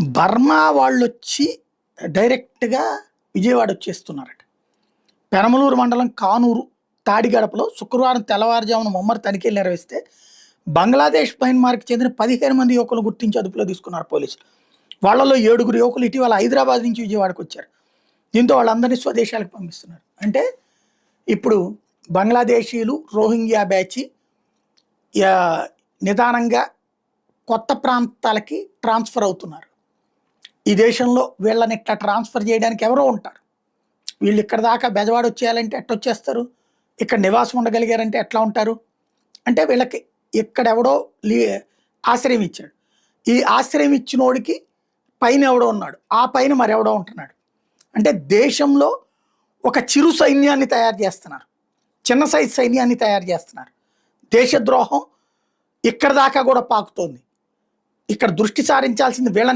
Burma వాళ్ళు వచ్చి డైరెక్ట్గా విజయవాడ వచ్చేస్తున్నారట. పెనమలూరు మండలం కానూరు తాడిగడపలో శుక్రవారం తెల్లవారుజామున ముమ్మరి తనిఖీలు నిర్వహిస్తే బంగ్లాదేశ్ మయన్మార్కి చెందిన పదిహేను మంది యువకులు గుర్తించి అదుపులో తీసుకున్నారు పోలీసులు. వాళ్ళలో ఏడుగురు యువకులు ఇటీవల హైదరాబాద్ నుంచి విజయవాడకు వచ్చారు. దీంతో వాళ్ళందరినీ స్వదేశాలకు పంపిస్తున్నారు. అంటే ఇప్పుడు బంగ్లాదేశీయులు రోహింగ్యా బ్యాచ్ నిదానంగా కొత్త ప్రాంతాలకి ట్రాన్స్ఫర్ అవుతున్నారు. ఈ దేశంలో వీళ్ళని ఇట్లా ట్రాన్స్ఫర్ చేయడానికి ఎవరో ఉంటారు. వీళ్ళు ఇక్కడ దాకా బెజవాడ వచ్చేయాలంటే ఎట్లా వచ్చేస్తారు? ఇక్కడ నివాసం ఉండగలిగారంటే ఎట్లా ఉంటారు? అంటే వీళ్ళకి ఇక్కడెవడో లీ ఆశ్రయం ఇచ్చాడు. ఈ ఆశ్రయం ఇచ్చినోడికి పైన ఎవడో ఉన్నాడు. ఆ పైన మరెవడో ఉంటున్నాడు. అంటే దేశంలో ఒక చిరు సైన్యాన్ని తయారు చేస్తున్నారు. చిన్న సైజు సైన్యాన్ని తయారు చేస్తున్నారు. దేశద్రోహం ఇక్కడ దాకా కూడా పాకుతోంది. ఇక్కడ దృష్టి సారించాల్సింది వీళ్ళని